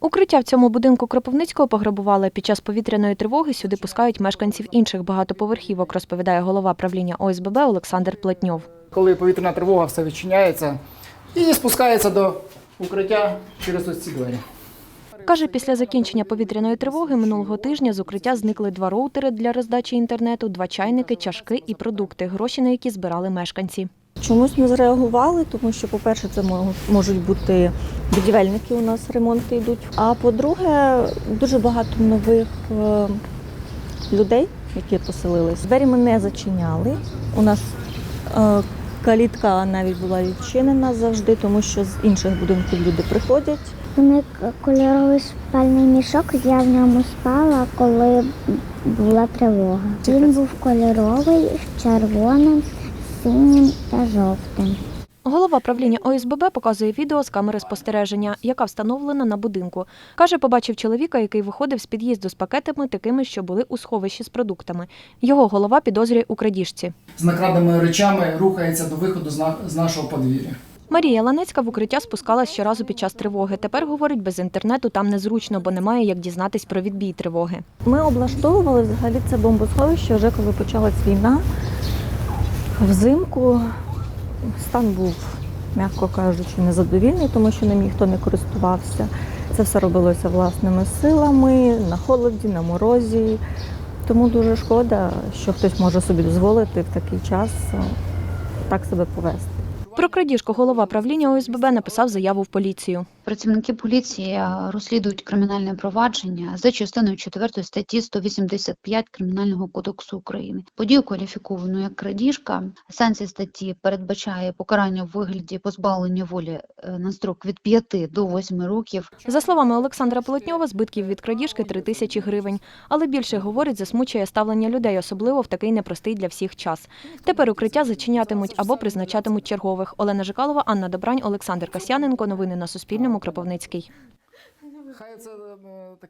Укриття в цьому будинку Кропивницького пограбували. Під час повітряної тривоги сюди пускають мешканців інших багатоповерхівок, розповідає голова правління ОСББ Олександр Плетньов. Коли повітряна тривога, все відчиняється і спускається до укриття через ось ці двері. Каже, після закінчення повітряної тривоги минулого тижня з укриття зникли два роутери для роздачі інтернету, два чайники, чашки і продукти, гроші на які збирали мешканці. Чомусь ми зреагували, тому що, по-перше, це мо- можуть бути будівельники, у нас ремонти йдуть. А по-друге, дуже багато нових е, людей, які поселились. Двері ми не зачиняли. У нас е, калітка навіть була відчинена завжди, тому що з інших будинків люди приходять. У них кольоровий спальний мішок, я в ньому спала, коли була тривога. Він був кольоровий, червоним, синім та жовтим. Голова правління ОСББ показує відео з камери спостереження, яка встановлена на будинку. Каже, побачив чоловіка, який виходив з під'їзду з пакетами, такими, що були у сховищі з продуктами. Його голова підозрює у крадіжці. З накраденими речами рухається до виходу з, з нашого подвір'я. Марія Ланецька в укриття спускалась щоразу під час тривоги. Тепер говорить, без інтернету там незручно, бо немає як дізнатись про відбій тривоги. Ми облаштовували взагалі це бомбосховище вже коли почалась війна. Взимку стан був, м'яко кажучи, незадовільний, тому що ним ніхто не користувався. Це все робилося власними силами, на холоді, на морозі. Тому дуже шкода, що хтось може собі дозволити в такий час так себе повести. Про крадіжку голова правління ОСББ написав заяву в поліцію. Працівники поліції е, розслідують кримінальне провадження за частиною 4 статті 185 Кримінального кодексу України. Подію кваліфіковано як крадіжка. Санкція статті передбачає покарання в вигляді позбавлення волі е, на строк від 5 до 8 років. За словами Олександра Полотньова, збитків від крадіжки 3 тисячі гривень. Але більше говорить, засмучує ставлення людей, особливо в такий непростий для всіх час. Тепер укриття зачинятимуть або призначатимуть чергових. Олена Жикалова, Анна Добрань, Олександр Касьяненко. Новини на Суспільному. Кропивницький.